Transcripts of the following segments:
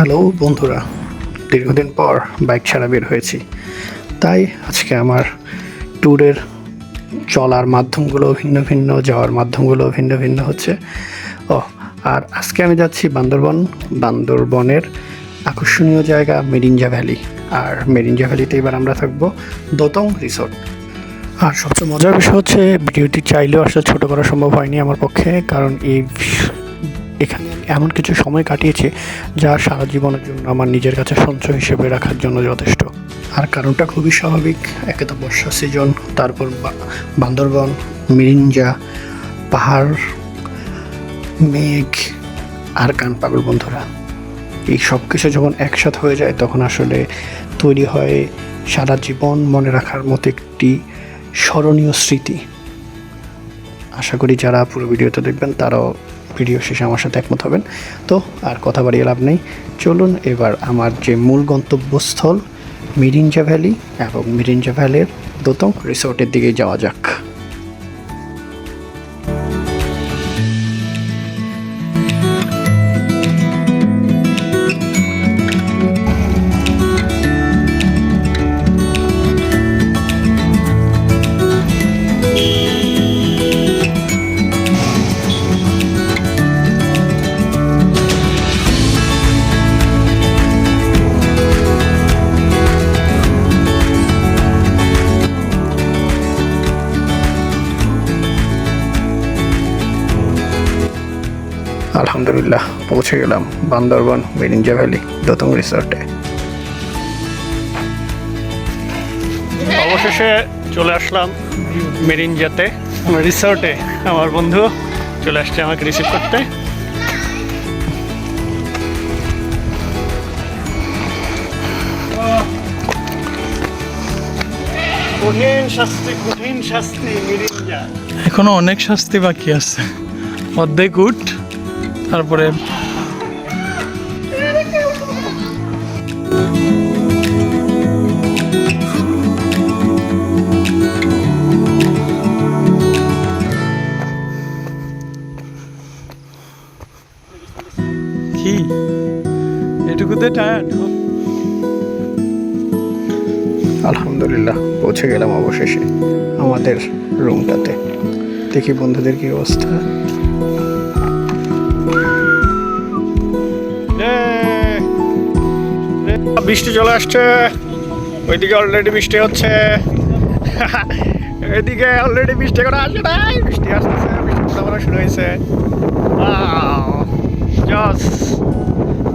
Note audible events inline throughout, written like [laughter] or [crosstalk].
Hello বন্ধুরা, দীর্ঘদিন পর বাইক ছাড়া বের হয়েছি। তাই আজকে আমার ট্যুরের চলার মাধ্যমগুলো ভিন্ন ভিন্ন, যাওয়ার মাধ্যমগুলো ভিন্ন ভিন্ন হচ্ছে। ও, আর আজকে আমি যাচ্ছি বান্দরবন। বান্দরবনের আকর্ষণীয় জায়গা মেরিঞ্জা ভ্যালি। আর মেরিঞ্জা ভ্যালিতে এবার আমরা থাকব দোতং রিসোর্ট। আর সবচেয়ে মজার বিষয় হচ্ছে, ভিডিওটি চাইলেও আসলে ছোটো করা সম্ভব হয়নি আমার পক্ষে, কারণ এই এখানে আমি এমন কিছু সময় কাটিয়েছি যা সারা জীবনের জন্য আমার নিজের কাছে সঞ্চয় হিসেবে রাখার জন্য যথেষ্ট। আর কারণটা খুবই স্বাভাবিক। একে তো বর্ষা সিজন তারপর বান্দরবন, মিরিঞ্জা, পাহাড়, মেঘ, আর কান পাগল বন্ধুরা। এই সব কিছু যখন একসাথে হয়ে যায়, তখন আসলে তৈরি হয় সারা জীবন মনে রাখার মতো একটি স্মরণীয় স্মৃতি। আশা করি যারা পুরো ভিডিওটা দেখবেন, তারাও ভিডিও শেষে আমার সাথে একমত হবেন। তো আর কথা বাড়িয়ে লাভ নেই। চলুন এবার আমার যে মূল গন্তব্যস্থল মিরিঞ্জা ভ্যালি এবং মিরিঞ্জা ভ্যালির দোতম রিসোর্টের দিকে যাওয়া যাক। পৌঁছে গেলাম বান্দরবন মিরিঞ্জা ভ্যালি দোতং রিসোর্টে। অবশেষে চলে আসলাম মেরিঞ্জাতে রিসোর্টে আমার বন্ধু চলে আসছে আমাকে রিসিভ করতে। এখনও অনেক শাস্তি বাকি আছে। অর্ধেক উঠ তারপরে কি? এটুকুতে টায়ার্ড আলহামদুলিল্লাহ পৌঁছে গেলাম অবশেষে আমাদের রুমটাতে। দেখি বন্ধুদের কি অবস্থা। বৃষ্টি চলে আসছে। ওইদিকে অলরেডি বৃষ্টি হচ্ছে। [laughs] এদিকে অলরেডি বৃষ্টি করে আসে নাই। বৃষ্টি আসতেছে বৃষ্টি পড়া পড়া শুরু হয়েছে।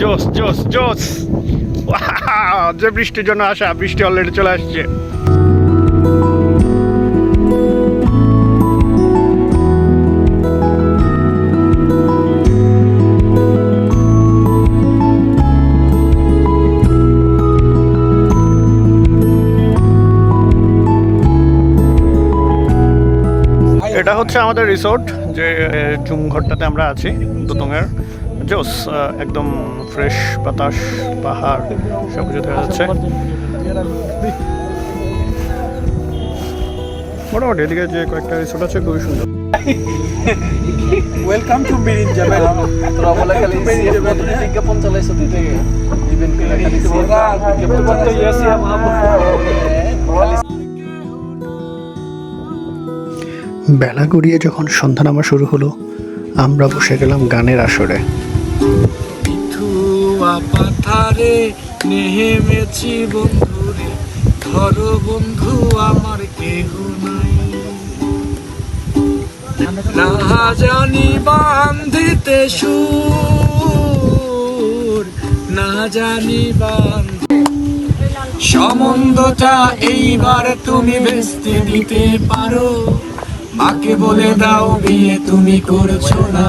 জোস জোস জোস! যে বৃষ্টির জন্য আসা, বৃষ্টি অলরেডি চলে আসছে এটা হচ্ছে আমাদের রিসোর্ট যে চুম ঘরটাতে আমরা আছি দুতঙ্গের জোস একদম ফ্রেশ বাতাস পাহাড় সব কিছু দেখা যাচ্ছে। মোটামুটি এদিকে যে কয়েকটা রিসোর্ট আছে খুবই সুন্দর। ওয়েলকাম টু মিরিঞ্জা তোরা বলে খালি নতুন বিজ্ঞাপন চালাইছো তুই থেকে ইভেন্ট করে খালি সিএফ বিজ্ঞাপন চালাইছো। বেলা গড়িয়ে যখন সন্ধ্যা নামা শুরু হলো আমরা বসে গেলাম গানের আসরে। পিঠুয়া পাথারে নেহেমেছি বন্ধুরে, ধরো বন্ধু, আমার কেহ নাই। না জানি বান্ধিতে সুর, না জানি বান্ধ সম্বন্ধটা এইবার তুমি বেস্তে দিতে পারো। মাকে বলে দাও বিয়ে তুমি করছ না।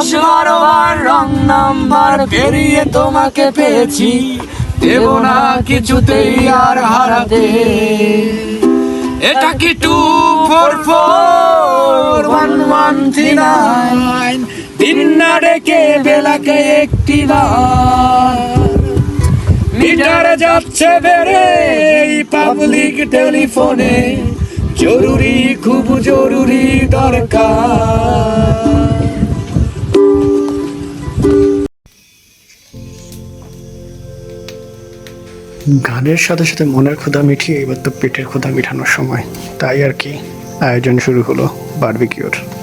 দশ বারো রং নাম্বার পেরিয়ে তোমাকে পেয়েছি। দেব না কিছুতেই আর হারাতে। এটা কি two four four one one three nine তিন না ডেকে বেলাকে একটি মিটার যাচ্ছে বেড়ে এই পাবলিক টেলিফোনে জরুরি, খুব জরুরি দরকার। গানের সাথে সাথে মনের ক্ষুধা মিটিয়ে এবার তো পেটের ক্ষুধা মেটানোর সময়। তাই আর কি, আয়োজন শুরু হলো বারবিকিউর।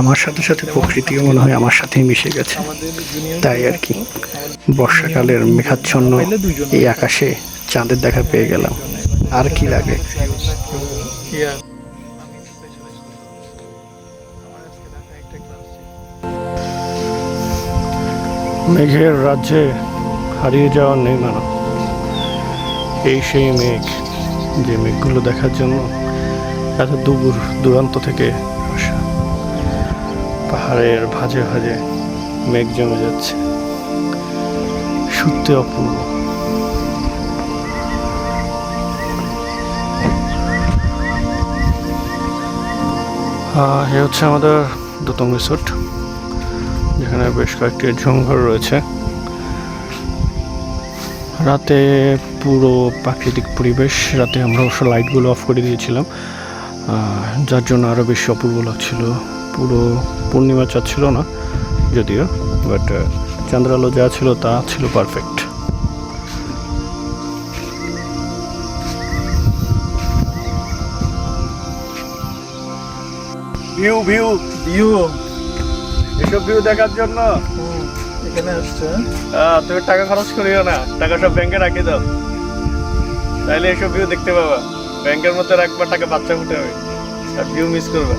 আমার সাথে সাথে প্রকৃতিও মনে হয় আমার সাথেই মিশে গেছে। তাই আর কি। বর্ষাকালের মেঘাচ্ছন্ন এই আকাশে চাঁদের দেখা পেয়ে গেলাম। আর কি লাগে? মেঘের রাজ্যে হারিয়ে যাওয়ার নেই মানা এই সেই মেঘ, যে মেঘগুলো দেখার জন্য এত দূর, দূরান্ত থেকে পাহাড়ের ভাজে ভাজে মেঘ জমে যাচ্ছে। সত্যি অপূর্ব। এ হচ্ছে আমাদের দতম রিসোর্ট, যেখানে বেশ কয়েকটি ঝুমঘর রয়েছে। রাতে পুরো প্রাকৃতিক পরিবেশ, রাতে আমরা অবশ্য লাইটগুলো অফ করে দিয়েছিলাম যার জন্য আরও বেশি অপূর্ব লাগছিল। পুরো পূর্ণিমা চাঁদ ছিল না যদিও বাট চন্দ্রালো যা ছিল তা ছিল পারফেক্ট ভিউ ভিউ ভিউ এসব ভিউ দেখার জন্য? এখানে আসছে। তুমি টাকা খরচ করিও না টাকা সব ব্যাংকে রাখি দাও। তাইলে এসব ভিউ দেখতে পাবা। ব্যাংকের মধ্যে রাখবা টাকা বাচ্চা ফুটে হবে। আর ভিউ মিস করবে।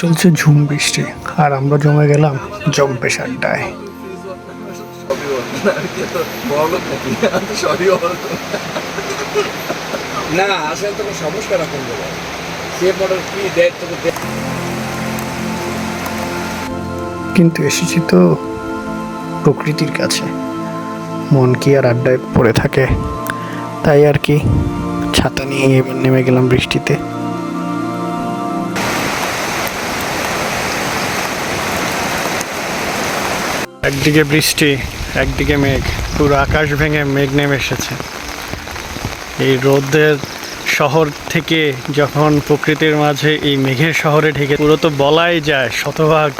চলছে ঝুম বৃষ্টি। আর আমরা জমে গেলাম জম্পেশ আড্ডায় না আসলে তোকে সমস্যা রাখুন বলে। সে মডেল কি দেয় তোকে কিন্তু এসেছি তো প্রকৃতির কাছে। মন কি আর আড্ডায় পড়ে থাকে? তাই আর কি ছাতা নিয়ে এবার নেমে গেলাম বৃষ্টিতে। একদিকে বৃষ্টি, একদিকে মেঘ। পুরো আকাশ ভেঙে মেঘ নেমে এসেছে। এই রোদের শহর থেকে যখন প্রকৃতির মাঝে এই মেঘের শহরে ঢেকে পুরো তো বলাই যায়, শতভাগ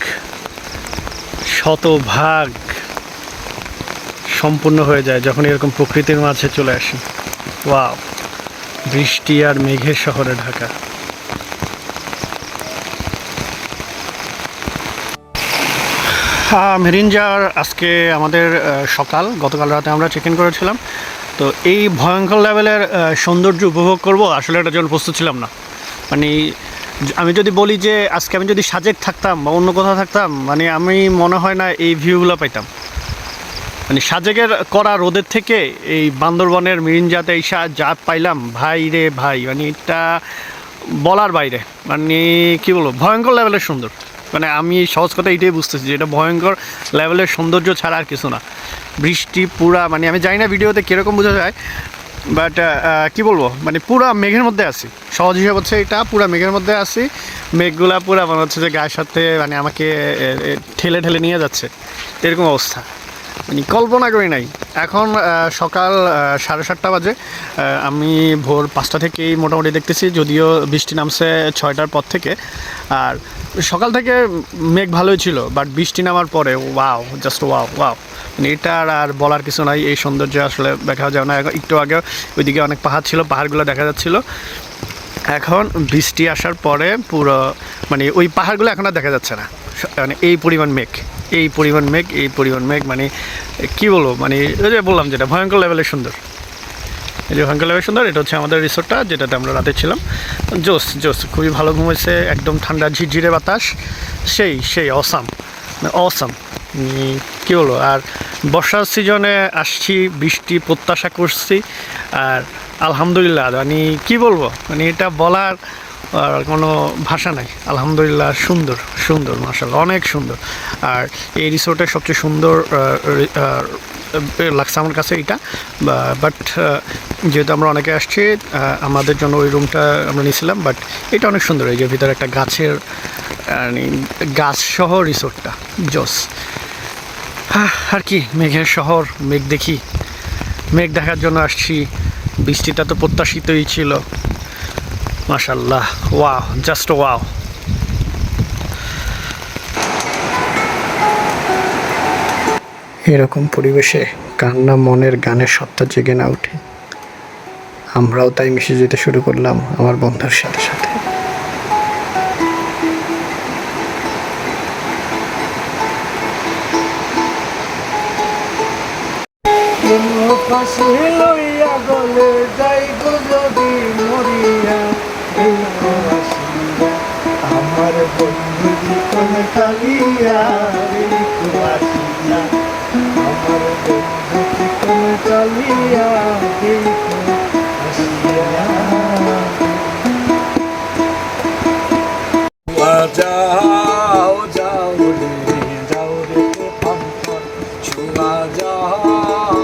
শতভাগ সম্পূর্ণ হয়ে যায় যখন এরকম প্রকৃতির মাঝে চলে আসি। ওয়াও! বৃষ্টি আর মেঘের শহরে ঢাকা। মেরিনজার, আজকে আমাদের সকাল। গতকাল রাতে আমরা চেক ইন করেছিলাম। তো এই ভয়ঙ্কর লেভেলের সৌন্দর্য উপভোগ করব। আসলে এটার জন্য প্রস্তুত ছিলাম না। মানে আমি যদি বলি যে, আজকে আমি যদি সাজেক থাকতাম বা অন্য কোথাও থাকতাম মানে আমি মনে হয় না এই ভিউগুলো পাইতাম। মানে সাজেকের করা রোদের থেকে এই বান্দরবনের মিরিঞ্জাতে এই যা পাইলাম, ভাই রে ভাই মানে এটা বলার বাইরে। মানে কি বলব, ভয়ঙ্কর লেভেলের সুন্দর। মানে আমি সহজ কথা এটাই বুঝতেছি যে এটা ভয়ঙ্কর লেভেলের সৌন্দর্য ছাড়া আর কিছু না। বৃষ্টি, পুরা মানে আমি জানি না ভিডিওতে কীরকম বোঝা যায় বাট কি বলব? মানে পুরা মেঘের মধ্যে আছি। সহজ হিসাব হচ্ছে এটা, পুরা মেঘের মধ্যে আছি। মেঘগুলা পুরা মনে হচ্ছে যে গায়ের সাথে মানে আমাকে ঠেলে ঠেলে নিয়ে যাচ্ছে। এরকম অবস্থা। মানে কল্পনা করি নাই। এখন সকাল সাড়ে সাতটা বাজে। আমি ভোর পাঁচটা থেকেই মোটামুটি দেখতেছি, যদিও বৃষ্টি নামছে ছয়টার পর থেকে। আর সকাল থেকে মেঘ ভালোই ছিল বাট বৃষ্টি নামার পরে ওয়াও জাস্ট ওয়াও ওয়াও মানে এটার আর বলার কিছু নাই, এই সৌন্দর্য আসলে দেখা যায় না। একটু আগে ওইদিকে অনেক পাহাড় ছিল, পাহাড়গুলো দেখা যাচ্ছিল। এখন বৃষ্টি আসার পরে পুরো মানে ওই পাহাড়গুলো এখন আর দেখা যাচ্ছে না। মানে এই পরিমাণ মেঘ, এই পরিমাণ মেঘ, এই পরিমাণ মেঘ মানে কি বলব? মানে ওই যে বললাম যেটা, ভয়ঙ্কর লেভেলের সুন্দর। এই যে ওখানকার লেভেলের সুন্দর, এটা হচ্ছে আমাদের রিসোর্টটা, যেটাতে আমরা রাতে ছিলাম। জোস জোস, খুবই ভালো ঘুম হয়েছে, একদম ঠান্ডা, ঝিরঝিরে বাতাস। সেই সেই অসাম অসাম কী হলো আর বর্ষার সিজনে আসছি, বৃষ্টি প্রত্যাশা করছি, আর আলহামদুলিল্লাহ মানে কি বলব মানে এটা বলার আর কোনো ভাষা নাই। আলহামদুলিল্লাহ সুন্দর সুন্দর মার্শাল্লাহ অনেক সুন্দর। আর এই রিসোর্টের সবচেয়ে সুন্দর লাগছে আমার কাছে এটা। বাট যেহেতু আমরা অনেকে আসছি আমাদের জন্য ওই রুমটা আমরা নিয়েছিলাম বাট এটা অনেক সুন্দর। এই যে ভিতরে একটা গাছের গাছ সহ রিসোর্টটা জোস। আর কি, মেঘের শহর, মেঘ দেখি। মেঘ দেখার জন্য আসছি। বৃষ্টিটা তো প্রত্যাশিতই ছিল। মাশাল্লাহ ওয়াও জাস্ট ওয়াও। এরকম পরিবেশে কান্না মনের গানের সত্তা জেগে না ওঠে আমরাও তাই মিশে যেতে শুরু করলাম আমার বন্ধুর সাথে সাথে। লইয়া জীবন কালিয়া এই কুয়াশিয়া আমার বন্ধু জীবন কালিয়া কুয়াশিয়া যাও যাও রে যাও রে পান্তর ছুয়া যাও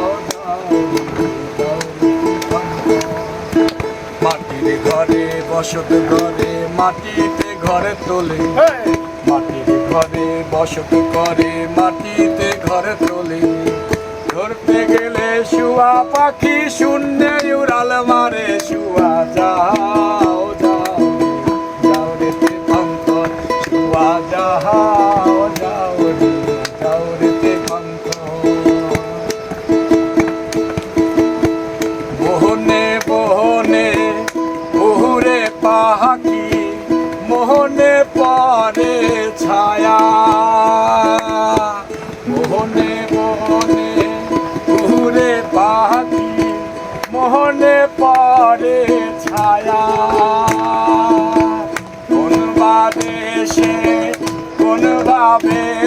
রে, রে ঘরে বসত ঘরে মাটিতে ঘরে তোলে। মাটির ঘরে বসত করে, মাটিতে ঘরে তোলে। ধরতে গেলে শুয়া পাখি শূন্যে উড়াল মারে, শুয়া যাও যাও যাও রে অন্তর শুয়া যাও যাও রে মোহনে মোহনে বহুরে পাহাকি, মোহনে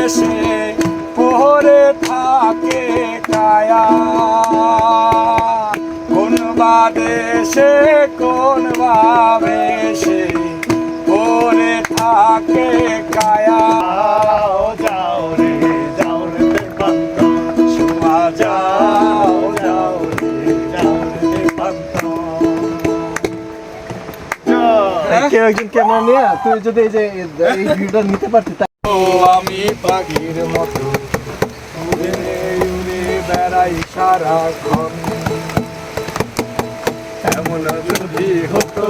বাবেশে পরে থাকে কায়া। কোন বাদেশে কোন বাবেশে পরে থাকে কায়া। যাও রে যাও রে পান্ত শোয়া যাও যাও রে যাও রে পান্ত কেউ একজন ক্যামেরা নিয়ে তুই যদি এই যে এই ভিউটা নিতে পারতি পাখির মতো। উড়ে উড়ে বেড়াই সারাক্ষণ। এমন যদি হতো,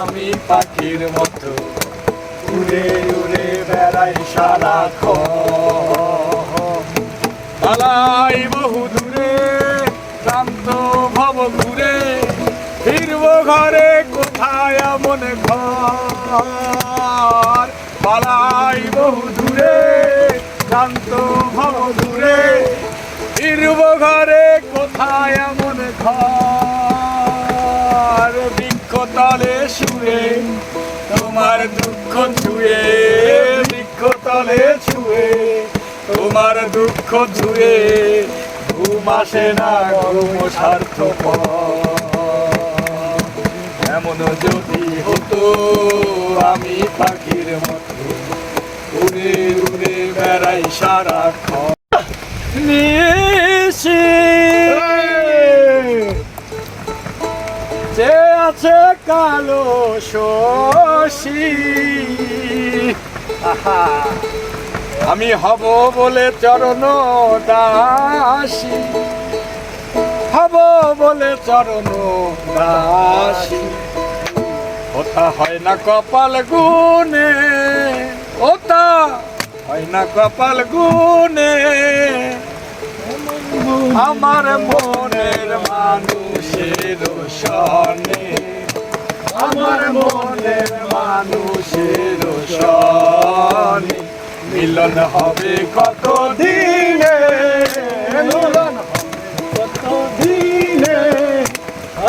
আমি পাখির মতো। উড়ে উড়ে বেড়াই সারাক্ষণ। পালাই বহু দূরে, ক্লান্ত ভব ঘুরে, ফিরব ঘরে কোথায় এমন ঘর? পালাই বহু দূরে শান্ত ভব দূরে। নিরুব ঘরে কোথায় এমন ঘর? বৃক্ষ তলে শুয়ে, তোমার দুঃখ ছুঁয়ে। বৃক্ষ তলে ছুঁয়ে তোমার দুঃখ ছুঁয়ে। ঘুম আসে না গরম স্বার্থ এমন যদি হতো, আমি পাখির মতো উড়ে উড়ে বেড়াই সারাক্ষণ নিশি যে আছে কালো শশী আমি হব বলে চরণ দাসী। হব বলে চরণ দাসী। কথা হয় না কপাল গুনে ওটা হয় না কপাল গুনে আমার মনের মানুষের সনে আমার মনের মানুষের সনে মিলন হবে কত দিনে মিলন কত দিনে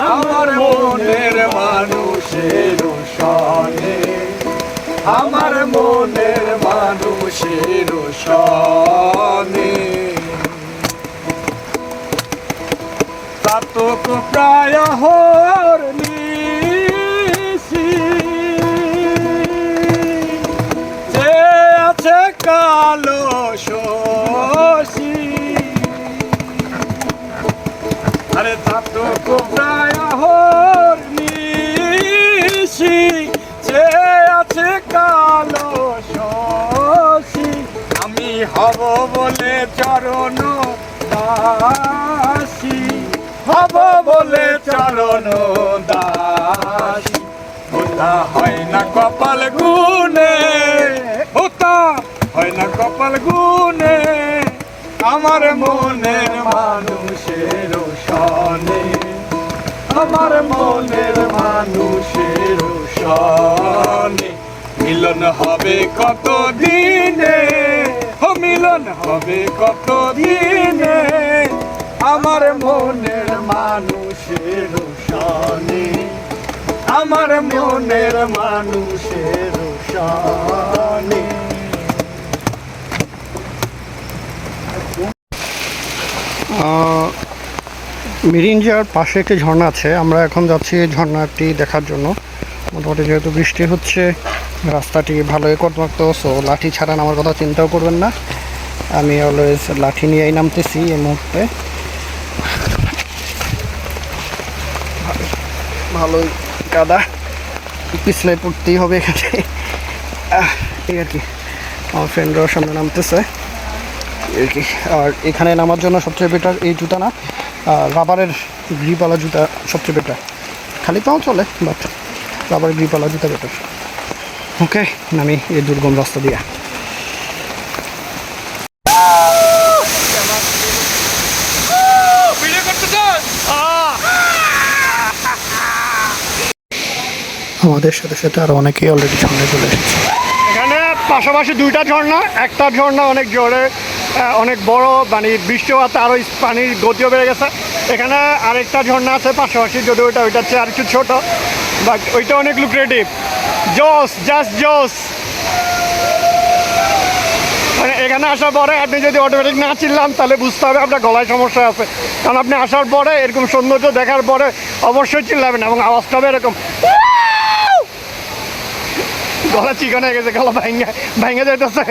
আমার মনের মানুষের সনে আমার মনের মানুষের সনে। তাতক প্রায় হর যে আছে কালো শশী। আরে তাতক প্রায় হর কালো শশী, আমি হব বলে চরণ দাসী। হব বলে চরণ দাসী। ওটা হয় না কপাল গুনে ওটা হয় না কপাল গুনে আমার মনের মানুষের সনে আমার মনের মানুষের সনে মিলন হবে কত দিনে মিলন হবে কত দিনে আমার মনের মানুষের সনে আমার মনের মানুষের সনে মিরিঞ্জার পাশে একটি ঝর্ণা আছে, আমরা এখন যাচ্ছি এই ঝর্ণাটি দেখার জন্য। মোটামুটি যেহেতু বৃষ্টি হচ্ছে, রাস্তাটি ভালোই কর্মক্ত সো লাঠি ছাড়া নামার কথা চিন্তাও করবেন না। আমি অলওয়েজ লাঠি নিয়েই নামতেছি এই মুহূর্তে। ভালোই কাদা পিছলে পড়তেই হবে এখানে। এই আর কি, আমার ফ্রেন্ডরাও সামনে নামতেছে। আর কি, আর এখানে নামার জন্য সবচেয়ে বেটার এই জুতা না রাবারের গ্রিপওয়ালা জুতা সবচেয়ে বেটার খালি পাও চলে বাট রাবারের গ্রিপওয়ালা জুতা বেটার ওকে নামি এই দুর্গম রাস্তা দিয়ে আমাদের সাথে সাথে আরও অনেকেই অলরেডি সামনে চলে এসেছে। এখানে পাশাপাশি দুইটা ঝর্ণা একটা ঝর্ণা অনেক জোরে অনেক বড় মানে বৃষ্টিপাতে আরও পানির গতিও বেড়ে গেছে। এখানে আরেকটা ঝর্ণা আছে পাশাপাশি যদি ওইটা ওইটা হচ্ছে আর একটু ছোটো। বাট ওইটা অনেক লুক্রেটিভ জোস জাস্ট জোস মানে এখানে আসার পরে আপনি যদি অটোমেটিক না চিনলাম, তাহলে বুঝতে হবে আপনার গলায় সমস্যা আছে। কারণ আপনি আসার পরে এরকম সৌন্দর্য দেখার পরে অবশ্যই চিল্লাবেন এবং আওয়াজটা হবে এরকম। গলা চিকন হয়ে গেছে, গলা ভাঙ্গা ভাঙ্গা যাইতেছে।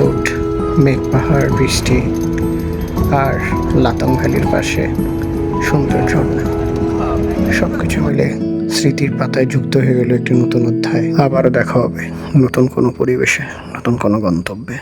রিসোর্ট মেঘ পাহাড়, বৃষ্টি আর লাতং ভ্যালির পাশে সুন্দর ঝর্ণা। সব কিছু মিলে স্মৃতির পাতায় যুক্ত হয়ে গেল একটি নতুন অধ্যায়। আবারও দেখা হবে নতুন কোনো পরিবেশে, নতুন কোনো গন্তব্যে।